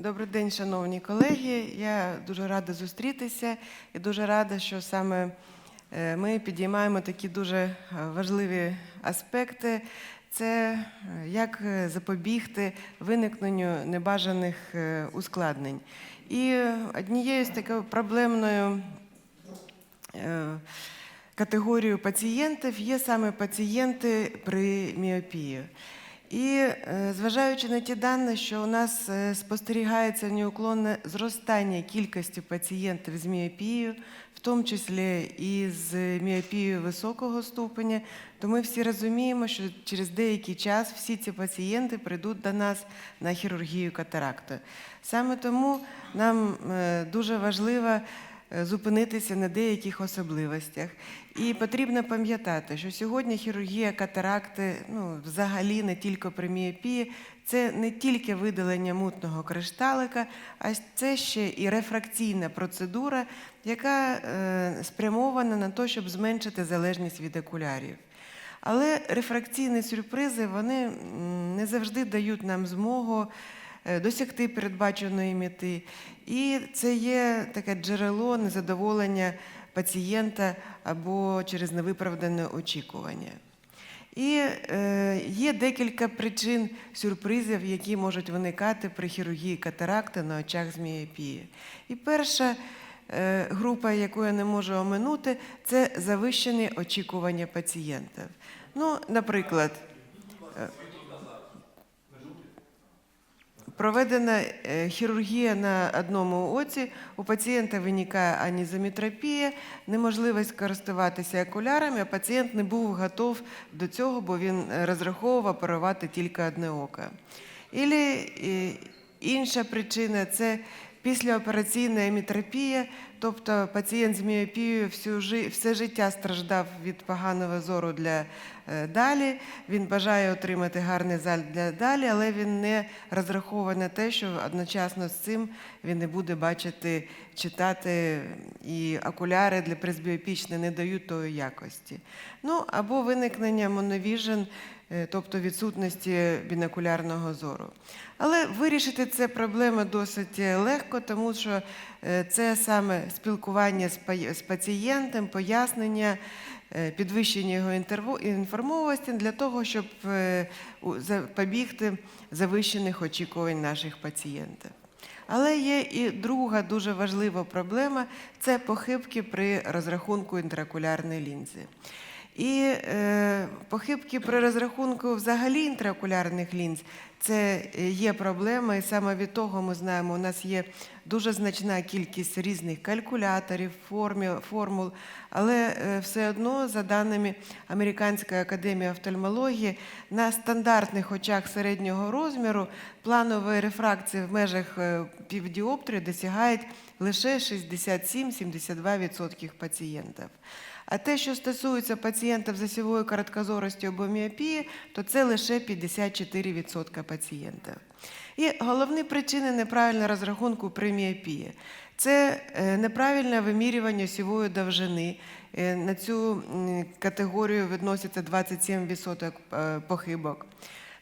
Добрий день, шановні колеги. Я дуже рада зустрітися і дуже рада, що саме е, ми підіймаємо такі дуже е, важливі аспекти. Це е, як запобігти виникненню небажаних ускладнень. І однією з такою проблемною категорією пацієнтів є саме пацієнти при міопії. І е, зважаючи на ті дані, що у нас е, спостерігається неуклонне зростання кількості пацієнтів з міопією, в тому числі і з міопією високого ступеня, то ми всі розуміємо, що через деякий час всі ці пацієнти прийдуть до нас на хірургію катаракти. Саме тому нам е, дуже важливо зупинитися на деяких особливостях. І потрібно пам'ятати, що сьогодні хірургія катаракти, ну взагалі не тільки при міопії, це не тільки видалення мутного кришталика, а це ще і рефракційна процедура, яка е, спрямована на те, щоб зменшити залежність від окулярів. Але рефракційні сюрпризи вони не завжди дають нам змогу е, досягти передбаченої мети. І це є таке джерело незадоволення пацієнта або через невиправдане очікування. І е, є декілька причин сюрпризів, які можуть виникати при хірургії катаракти на очах з міопії. І перша е, група, яку я не можу оминути, це завищені очікування пацієнтів. Ну, наприклад, е, Проведена е, хірургія на одному оці, у пацієнта виникає анізометропія, неможливість користуватися окулярами, а пацієнт не був готов до цього, бо він е, розраховував оперувати тільки одне око. Ілі е, інша причина це післяопераційна емітропія, тобто пацієнт з міопією всю все життя страждав від поганого зору для е, далі. Він бажає отримати гарний заль для далі, але він не розраховує на те, що одночасно з цим він не буде бачити, читати, і окуляри для пресбіопічної не дають тої якості. Ну або виникнення моновіжен, тобто відсутності бінокулярного зору. Але вирішити це проблеми досить е, легко, тому що е, це саме спілкування з пацієнтом, пояснення, е, підвищення його інформованості для того, щоб е, запобігти завищених очікувань наших пацієнтів. Але є і друга дуже важлива проблема це похибки при розрахунку інтракулярної лінзи. І е, похибки при розрахунку взагалі інтраокулярних лінз це є проблема, і саме від того ми знаємо, у нас є дуже значна кількість різних калькуляторів, формі- формул, але е, все одно, за даними Американської академії офтальмології, на стандартних очах середнього розміру планової рефракції в межах е, півдіоптрії досягають лише 67-72% пацієнтів. А те, що стосується пацієнтів з осьовою короткозоростю або міопії, то це лише 54% пацієнтів. І головні причини неправильного розрахунку при міопії – це е, неправильне вимірювання осьової довжини. Е, На цю категорію відноситься 27% е, похибок.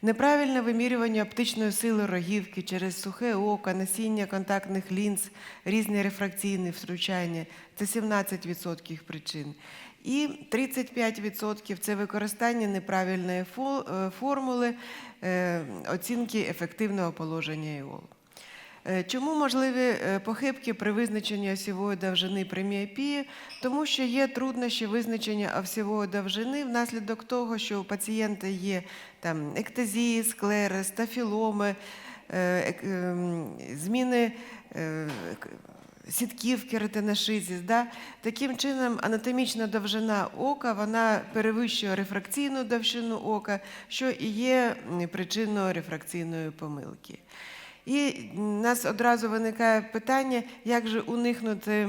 Неправильне вимірювання оптичної сили рогівки через сухе око, насіння контактних лінз, різні рефракційні втручання це 17% причин. І 35% це використання неправильної е, формули е, оцінки ефективного положення іол. Е, Чому можливі е, похибки при визначенні осьової довжини при міопії? Тому що є труднощі визначення осьової довжини внаслідок того, що у пацієнта є там ектезії, склери, стафіломи, е, ем, зміни к- сітківки ретиношизіс. Да? Таким чином, анатомічна довжина ока вона перевищує рефракційну довжину ока, що і є причиною рефракційної помилки. І нас одразу виникає питання, як же уникнути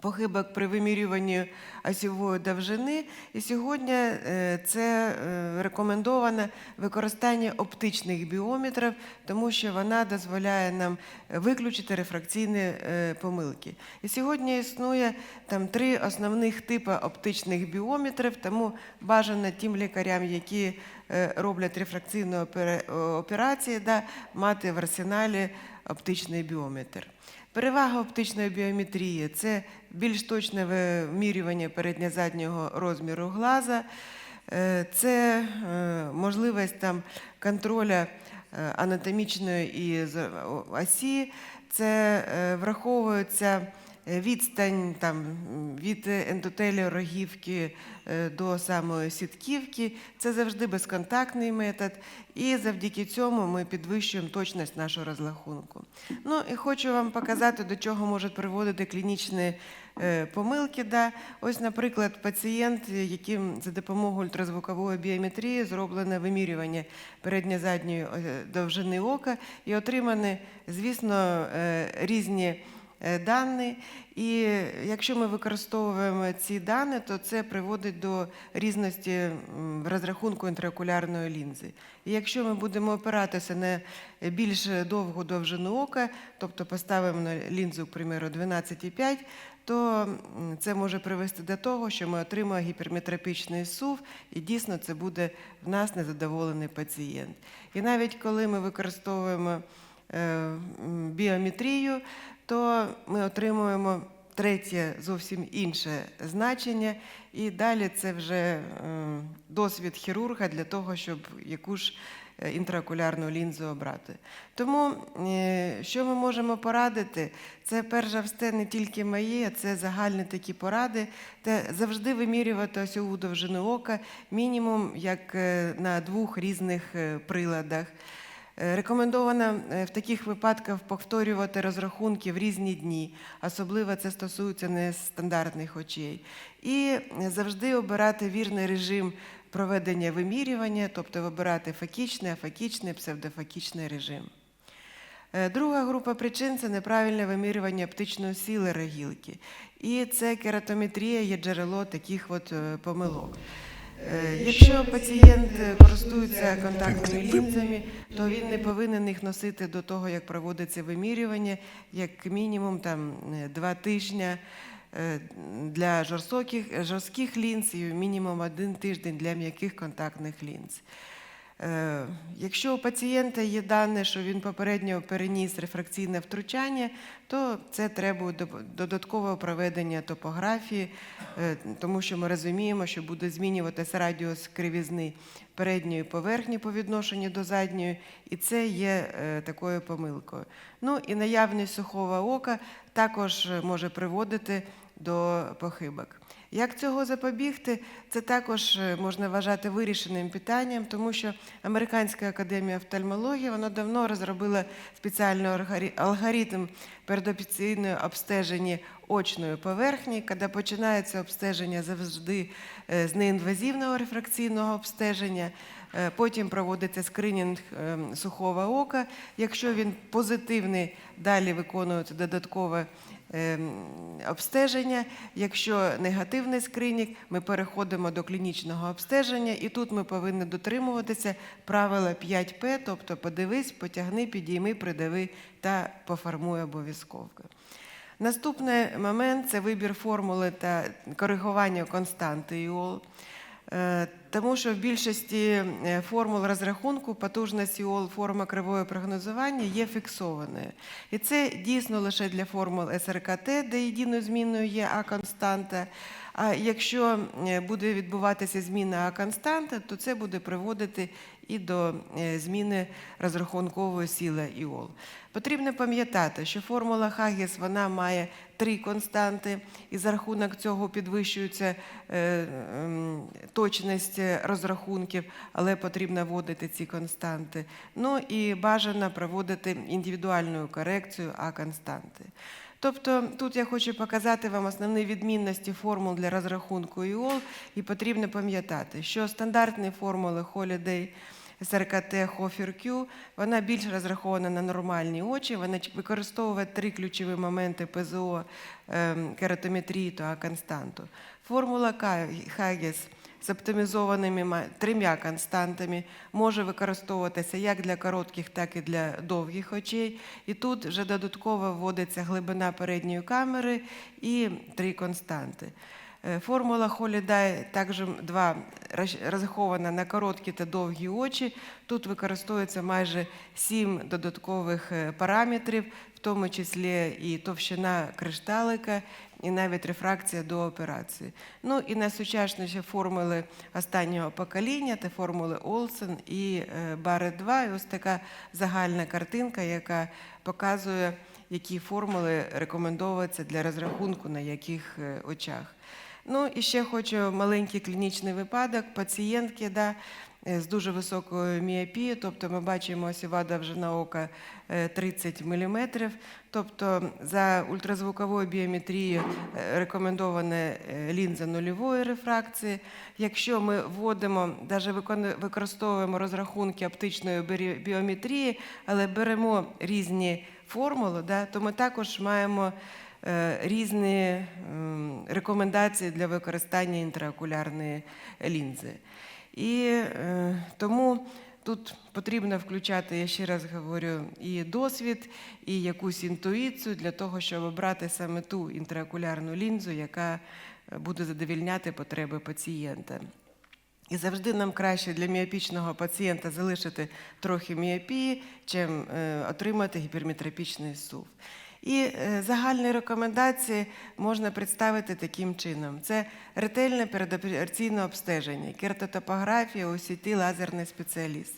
похибок при вимірюванні осьової довжини. І сьогодні е, це е, рекомендоване використання оптичних біометрів, тому що вона дозволяє нам виключити рефракційні е, помилки. І сьогодні існує там три основних типи оптичних біометрів, тому бажано тим лікарям, які роблять рефракційну опера- операції, да, мати в арсеналі оптичний біометр. Перевага оптичної біометрії це більш точне вимірювання передньо-заднього розміру глаза, е, це е, можливість там контроля е, анатомічної і осі, це враховується відстань там, від ендотелію рогівки е, до самої сітківки. Це завжди безконтактний метод, і завдяки цьому ми підвищуємо точність нашого розрахунку. Ну і хочу вам показати, до чого можуть приводити клінічні е, помилки. Да. Ось, наприклад, пацієнт, яким за допомогою ультразвукової біометрії зроблене вимірювання передньо-задньої е, довжини ока і отримані, звісно, е, різні е, дані. І якщо ми використовуємо ці дані, то це приводить до різності в розрахунку інтраокулярної лінзи. І якщо ми будемо опиратися на більш довгу довжину ока, тобто поставимо на лінзу, к примеру, 12,5, то це може привести до того, що ми отримаємо гіперметропічний сув, і дійсно це буде в нас незадоволений пацієнт. І навіть коли ми використовуємо е, біометрію, то ми отримуємо третє зовсім інше значення, і далі це вже е, досвід хірурга для того, щоб яку ж е, інтраокулярну лінзу обрати. Тому е, що ми можемо порадити? Це перш за все не тільки моє, це загальні такі поради. Це завжди вимірювати осьову довжину ока мінімум як на двох різних приладах. Е, Рекомендовано е, в таких випадках повторювати розрахунки в різні дні, особливо це стосується нестандартних очей. І е, завжди обирати вірний режим проведення вимірювання, тобто вибирати факічний, афакічний, псевдофакічний режим. Друга група причин це неправильне вимірювання оптичної сили рогілки. І це кератометрія є джерело таких от помилок. Е, Якщо пацієнт користується контактними лінзами, то він не повинен їх носити до того, як проводиться вимірювання, як мінімум там е, два тижні е, для жорстких жорстких лінз і мінімум один тиждень для м'яких контактних лінз. Е, Якщо у пацієнта є дані, що він попередньо переніс рефракційне втручання, то це треба додаткове проведення топографії, е, тому що ми розуміємо, що буде змінюватися радіус кривізни передньої поверхні по відношенню до задньої, і це є е, такою помилкою. Ну і наявність сухого ока також може приводити до похибок. Як цього запобігти, це також е, можна вважати вирішеним питанням, тому що Американська академія офтальмології вона давно розробила спеціальний алгоритм передопераційного обстеження очної поверхні, коли починається обстеження завжди е, з неінвазивного рефракційного обстеження. Е, Потім проводиться скринінг сухого ока. Якщо він позитивний, далі виконується додаткове обстеження. Якщо негативний скринінг, ми переходимо до клінічного обстеження, і тут ми повинні дотримуватися правила 5П, тобто подивись, потягни, підійми, придави та поформуй обов'язково. Наступний момент це вибір формули та коригування константи ІОЛ. Тому що в більшості е, формул розрахунку потужність ІОЛ форма кривої прогнозування є фіксованою. І це дійсно лише для формул СРКТ, де єдиною зміною є А-константа. А якщо е, буде відбуватися зміна А-константи, то це буде приводити і до е, зміни розрахункової сили ІОЛ. Потрібно пам'ятати, що формула Хаггіс вона має три константи, і за рахунок цього підвищується е, ем, точність розрахунків, але потрібно вводити ці константи. Ну і бажано проводити індивідуальну корекцію А-константи. Тобто тут я хочу показати вам основні відмінності формул для розрахунку ІОЛ, і потрібно пам'ятати, що стандартні формули Holiday СРКТ Хофер Q, вона більш розрахована на нормальні очі, вона використовує три ключові моменти ПЗО, ем, кератометрії та константу. Формула Хаггіс з оптимізованими трьома константами може використовуватися як для коротких, так і для довгих очей. І тут вже додатково вводиться глибина передньої камери і три константи. Е, Формула Holiday також два розрахована на короткі та довгі очі. Тут використовується майже сім додаткових е, параметрів, в тому числі і товщина кришталика, і навіть рефракція до операції. Ну і найсучасніші формули останнього покоління це формули Олсен і Барет 2. І ось така загальна картинка, яка показує, які формули рекомендовуються для розрахунку на яких е, очах. Ну і ще хочу маленький клінічний випадок пацієнтки да, е, з дуже високою міопією, тобто ми бачимо сівада вже на око е, 30 мм. Тобто за ультразвуковою біометрією е, рекомендована е, лінза нульової рефракції. Якщо ми вводимо, навіть використовуємо розрахунки оптичної біометрії, але беремо різні формули, да, то ми також маємо е, різні ем, рекомендації для використання інтраокулярної лінзи. І е, тому тут потрібно включати, я ще раз говорю, і досвід, і якусь інтуїцію для того, щоб обрати саме ту інтраокулярну лінзу, яка е, буде задовільняти потреби пацієнта. І завжди нам краще для міопічного пацієнта залишити трохи міопії, чим е, отримати гіперметропічний сув. І е, загальні рекомендації можна представити таким чином: це ретельне передопераційне обстеження, кертотопографія, ОСІТ, лазерний спеціаліст,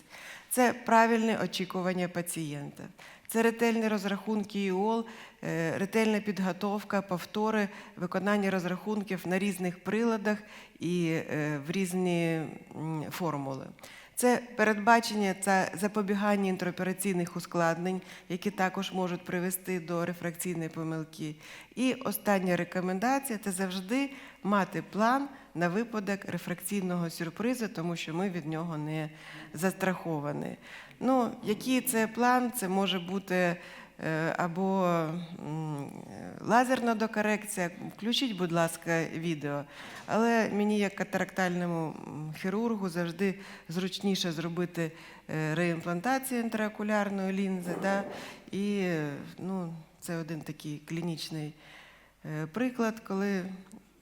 це правильне очікування пацієнта, це ретельні розрахунки ІОЛ, е, ретельна підготовка, повтори, виконання розрахунків на різних приладах і е, в різні формули. Це передбачення та запобігання інтропераційних ускладнень, які також можуть привести до рефракційної помилки. І остання рекомендація це завжди мати план на випадок рефракційного сюрпризу, тому що ми від нього не застраховані. Ну, який це план? Це може бути або лазерна докорекція. Включіть, будь ласка, відео. Але мені, як катарактальному хірургу, завжди зручніше зробити е, реімплантацію інтраокулярної лінзи. Да? І е, ну, це один такий клінічний е, приклад, коли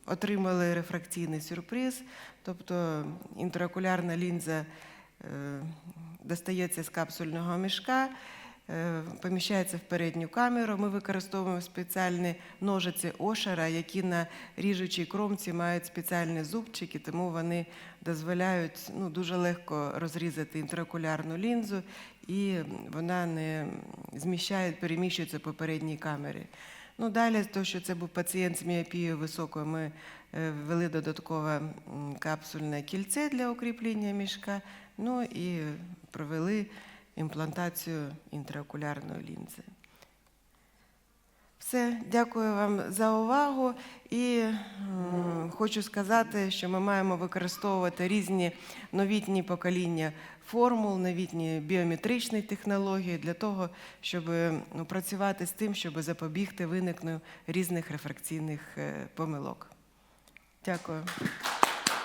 отримали рефракційний сюрприз, тобто інтраокулярна лінза е, достається з капсульного мішка, е, поміщається в передню камеру. Ми використовуємо спеціальні ножиці ошера, які на ріжучій кромці мають спеціальні зубчики, тому вони дозволяють ну, дуже легко розрізати інтраокулярну лінзу, і вона не зміщає, переміщується по передній камері. Ну, далі, то, що це був пацієнт з міопією високою, ми е, ввели додаткове капсульне кільце для укріплення мішка, ну і провели імплантацію інтраокулярної лінзи. Все, дякую вам за увагу. І хочу сказати, що ми маємо використовувати різні новітні покоління формул, новітні біометричні технології для того, щоб ну, працювати з тим, щоб запобігти виникненню різних рефракційних е, помилок. Дякую.